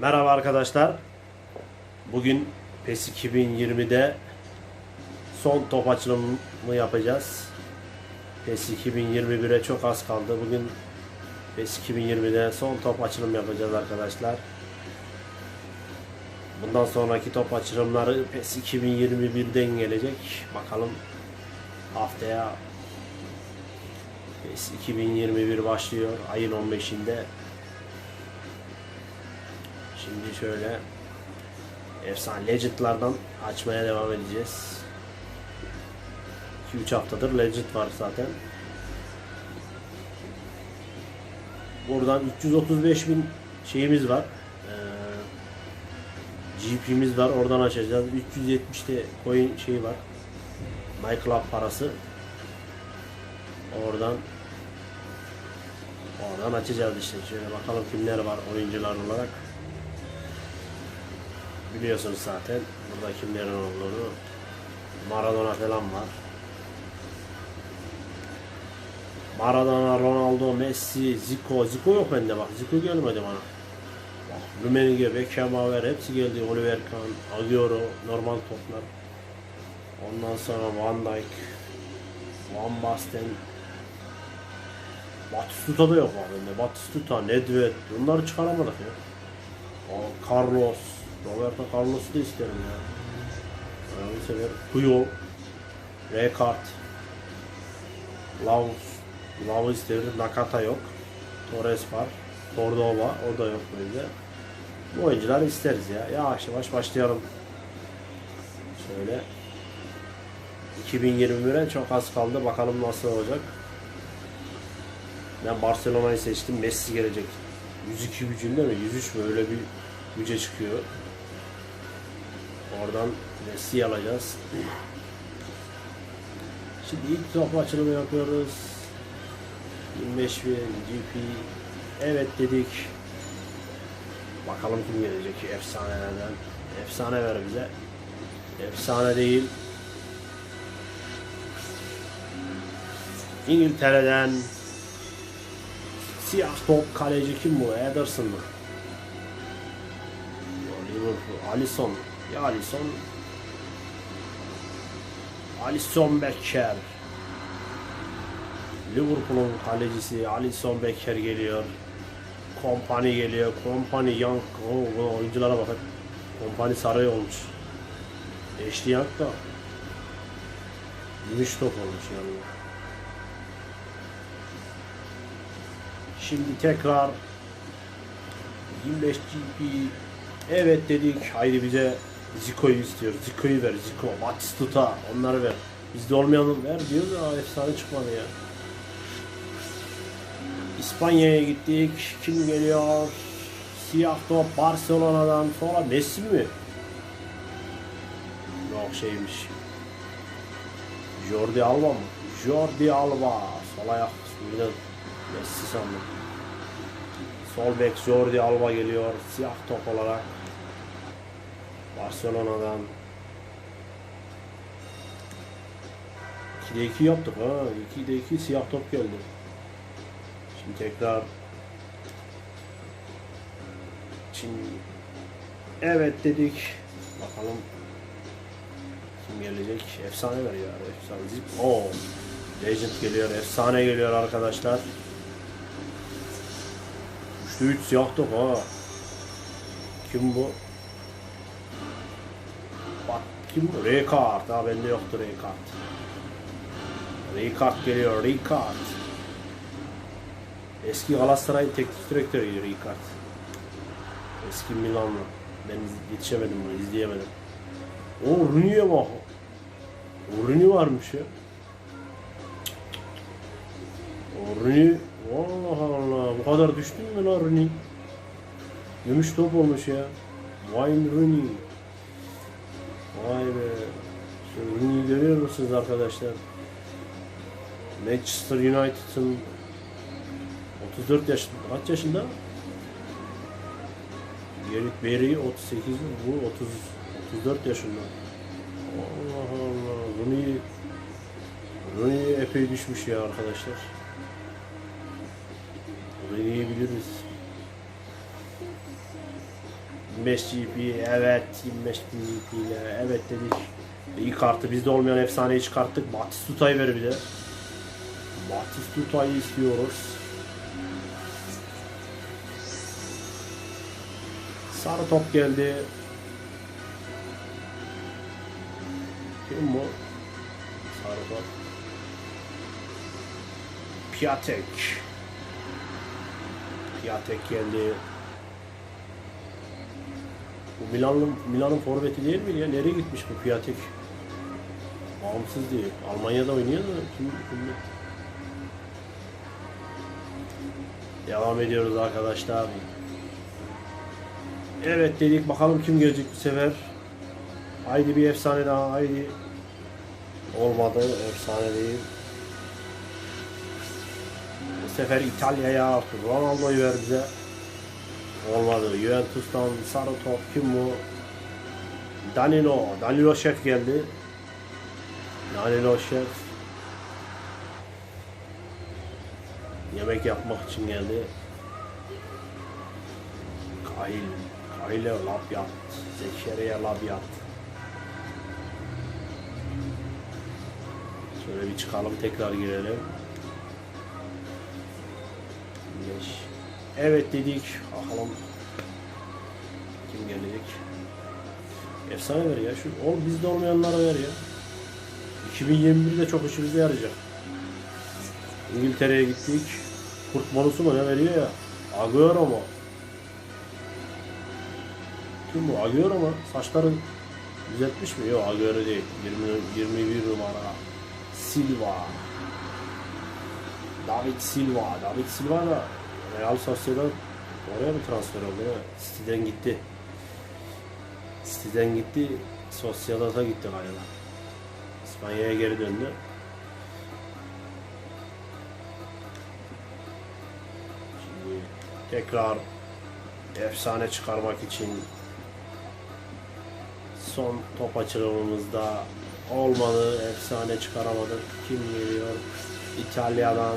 Merhaba arkadaşlar. Bugün PES 2020'de son top açılımı yapacağız. PES 2021'e çok az kaldı. Bugün PES 2020'de son top açılım yapacağız arkadaşlar. Bundan sonraki top açılımları PES 2021'den gelecek. Bakalım haftaya PES 2021 başlıyor ayın 15'inde. Şimdi şöyle efsane Legend'lardan açmaya devam edeceğiz. 2-3 haftadır Legend var zaten. Buradan 335 bin şeyimiz var. Ee, GP'miz var. Oradan açacağız. 370'te coin şey var. MyClub parası. Oradan Oradan açacağız işte. Şöyle bakalım kimler var oyuncular olarak. Biliyorsunuz zaten burada kimlerin olduğunu. Maradona falan var. Maradona, Ronaldo, Messi, Zico. Zico yok bende bak. Zico gelmedi bana. Bak Rummenigge, Beckenbauer hepsi geldi. Oliver Kahn, Agüero, normal toplar. Ondan sonra Van Dijk, Van Basten, Batistuta da yok bende. Batistuta, Nedved. Bunları çıkaramadık ya. O Carlos, Roberto Carlos'u da isterim ya. Yani sefer Puyol, Rekart, Laus, Lav'ı isterim. Nakata yok. Torres var. Cordoba, o da yok bende. Bu oyuncuları isteriz ya. Yavaş yavaş başlayalım. Şöyle. 2021'e çok az kaldı. Bakalım nasıl olacak. Ben Barcelona'yı seçtim. Messi gelecek. 102 gücünde mi? 103 mü? Öyle bir güce çıkıyor. Oradan Messi'yi alacağız. Şimdi ilk top açılımı yapıyoruz. 25 bin GP. Evet dedik. Bakalım kim gelecek efsanelerden. Efsane ver bize. Efsane değil. İngiltere'den siyah top kaleci kim bu? Ederson? Yo, Liverpool. Alisson. Ya Alisson. Alisson Becker. Liverpool'un kalecisi Alisson Becker geliyor. Kompany geliyor. Kompany Young. Bu oyunculara bakın. Kompany sarı olmuş. Ashley Young da gümüş top olmuş yani. Şimdi tekrar 25 GP evet dedik. Haydi bize Zico'yu istiyor. Zico'yu ver. Zico, Batistuta onları ver. Bizde olmayanı ver diyor da efsane çıkmadı ya. İspanya'ya gittik. Kim geliyor? Siyah top Barcelona'dan sonra Messi mi? Yok şeymiş. Jordi Alba mı? Jordi Alba. Sol ayak. Messi sandım. Sol bek Jordi Alba geliyor. Siyah top olarak. Barcelona'dan. 2'de 2 yaptık ha. 2'de 2 siyah top geldi. Şimdi tekrar Şimdi evet dedik. Bakalım kim gelecek? Efsane ver ya. Efsane. Zip. Oo. Legend geliyor. Efsane geliyor arkadaşlar. 3'te 3 siyah top ha. Kim bu? Kim bu? Rekard. Ha bende yoktu Rekard. Rekard geliyor. Rekard. Eski Galatasaray teknik direktörüydü Ricard. Eski Milanlı. Ben yetişemedim bunu, izleyemedim. O Rooney'e bak. Rooney varmış ya. O Rooney, Allah Allah. Bu kadar düştün mü lan Rooney? Gümüş top olmuş ya. Wayne Rooney. Vay be. Şu görüyor musunuz arkadaşlar? Manchester United'ın 34 yaşında. Kaç yaşında? Gerrit Berry 38 mi? Bu 30 34 yaşında. Allah Allah. Rooney Rooney epey düşmüş ya arkadaşlar. Rooney'i biliriz. 25 GP evet 25 GP ile evet dedik. İyi kartı bizde olmayan efsaneyi çıkarttık. Batistuta'yı ver bir de. Batistuta'yı istiyoruz. Sarı top geldi. Kim bu? Sarı top. Piatek. Piatek geldi. Bu Milan'ın Milan'ın forveti değil mi ya? Nereye gitmiş bu Piatek? Bağımsız değil. Almanya'da oynuyor da kim, kim Devam ediyoruz arkadaşlar. Evet dedik bakalım kim gelecek bu sefer. Haydi bir efsane daha haydi. Olmadı efsane değil. Bu sefer İtalya'ya Ronaldo'yu ver bize. Olmadı. Juventus'tan sarı top kim bu? Danilo. Danilo Şef geldi. Danilo Şef. Yemek yapmak için geldi. Kahil. Kahile Labyat. Zekeriya Labyat. Şöyle bir çıkalım tekrar girelim. Beş. Evet dedik. Bakalım kim gelecek. Efsane ver ya. Şu ol bizde olmayanlara ver ya. 2021'de çok işimize yarayacak. İngiltere'ye gittik. Kurt bonusu mu ne veriyor ya? Agüero mu? Kim bu? Agüero mu? Saçları düzeltmiş mi? Yok Agüero değil. 20, 21 numara. Silva. David Silva. David Silva da Real Sociedad oraya mı transfer oldu? ya? City'den gitti. City'den gitti. Sociedad'a gitti galiba. İspanya'ya geri döndü. Şimdi tekrar efsane çıkarmak için son top açılımımızda olmadı. Efsane çıkaramadık. Kim geliyor? İtalya'dan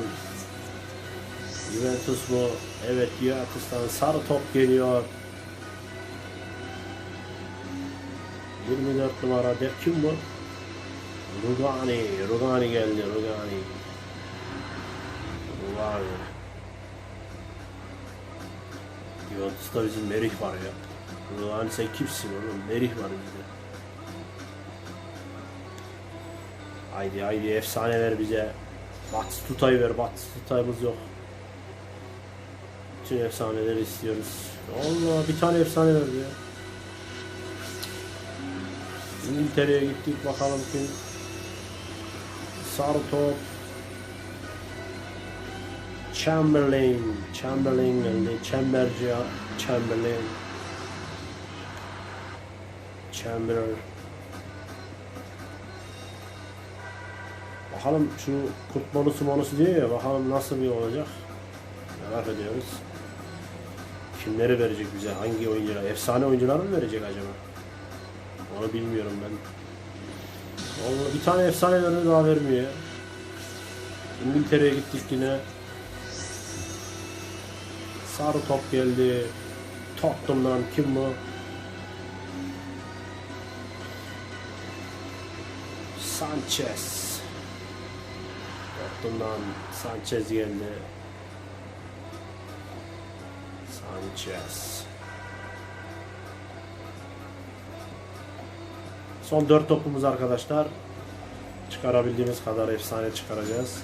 Juventus mu? Evet Juventus'tan sarı top geliyor. 24 numara de kim bu? Rugani. Rugani geldi. Rugani. Rugani. Juventus'ta bizim Merih var ya. Rugani sen kimsin oğlum? Merih var bizde. Haydi haydi efsane ver bize. Batistuta'yı ver. Batistuta'mız yok. Bütün efsaneleri istiyoruz. Allah bir tane efsane ver ya. İngiltere'ye gittik bakalım kim. Sarı top. Chamberlain. Chamberlain geldi. Chamberca. Chamberlain. Chamber. Bakalım şu bonusu monusu diyor ya bakalım nasıl bir olacak. Merak ediyoruz. Kimleri verecek bize? Hangi oyuncular? Efsane oyuncular mı verecek acaba? Onu bilmiyorum ben. Vallahi bir tane efsaneleri daha vermiyor ya. İngiltere'ye gittik yine. Sarı top geldi. Tottenham'dan kim bu? Sanchez. Tottenham'dan Sanchez geldi. Sanchez. Son 4 topumuz arkadaşlar. Çıkarabildiğimiz kadar efsane çıkaracağız.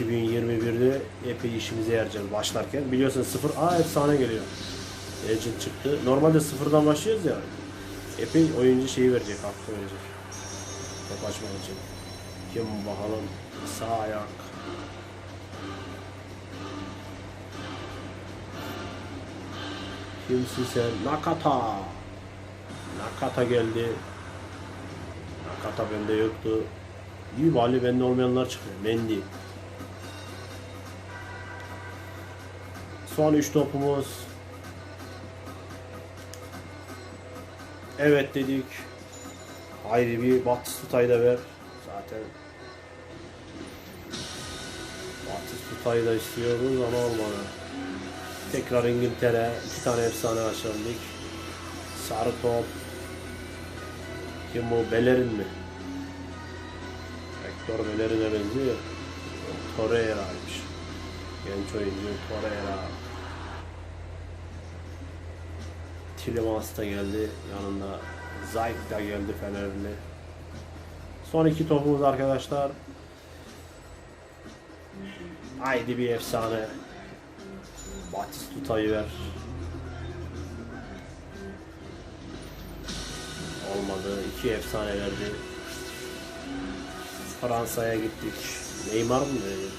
2021'de epey işimize yarayacağız başlarken. Biliyorsun sıfır A efsane geliyor. Legend çıktı. Normalde sıfırdan başlıyoruz ya. Epey oyuncu şeyi verecek, hakkı verecek. Top açmak için. Kim bakalım sağ ayak. Kimsin sen? Nakata. Nakata geldi. Nakata bende yoktu. İyi bali bende olmayanlar çıkıyor. Mendy. Son 3 topumuz. Evet dedik. Haydi bir Batistuta'yı da ver. Zaten Batistuta'yı da istiyoruz ama olmadı. Tekrar İngiltere. iki tane efsane dedik. Sarı top. Kim bu? Bellerin mi? Hector Bellerin'e benziyor. Torreira'ymış. Genç oyuncu Torreira. Tilemans da geldi. Yanında Zayt da geldi Fenerli. Son iki topumuz arkadaşlar. Haydi bir efsane. Batistuta'yı ver. Olmadı. İki efsane verdi. Fransa'ya gittik. Neymar mı dedi?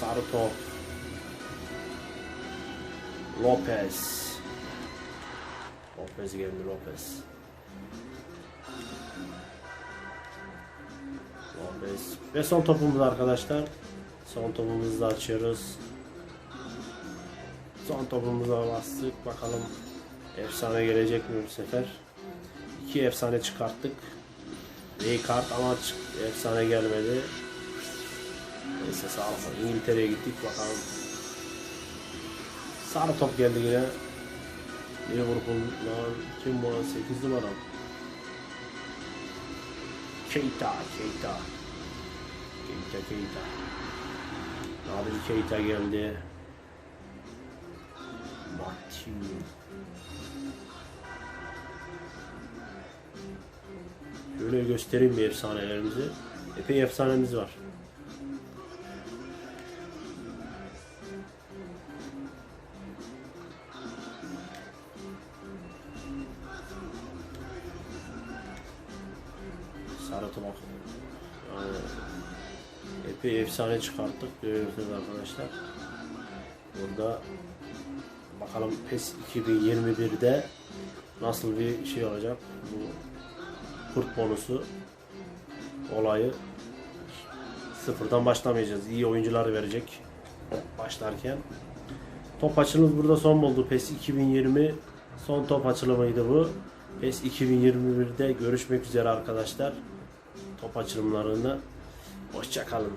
Sarı. Lopez. Lopez geldi Lopez. Lopez. Ve son topumuz arkadaşlar. Son topumuzu da açıyoruz. Son topumuza bastık. Bakalım efsane gelecek mi bu sefer? İki efsane çıkarttık. Rijkaard ama efsane gelmedi. Neyse sağ olsun. İngiltere'ye gittik bakalım. Sarı top geldi yine. Liverpool'dan kim bu? 8 numara. Keita, Keita. Keita, Keita. Nabil Keita geldi. Martin. Şöyle göstereyim bir efsanelerimizi. Epey efsanemiz var. Tomak. Yani epey efsane çıkarttık görüyorsunuz arkadaşlar. Burada bakalım PES 2021'de nasıl bir şey olacak bu kurt bonusu olayı sıfırdan başlamayacağız. İyi oyuncular verecek başlarken. Top açılımımız burada son buldu. PES 2020 son top açılımıydı bu. PES 2021'de görüşmek üzere arkadaşlar. Top açılımlarında. Hoşçakalın.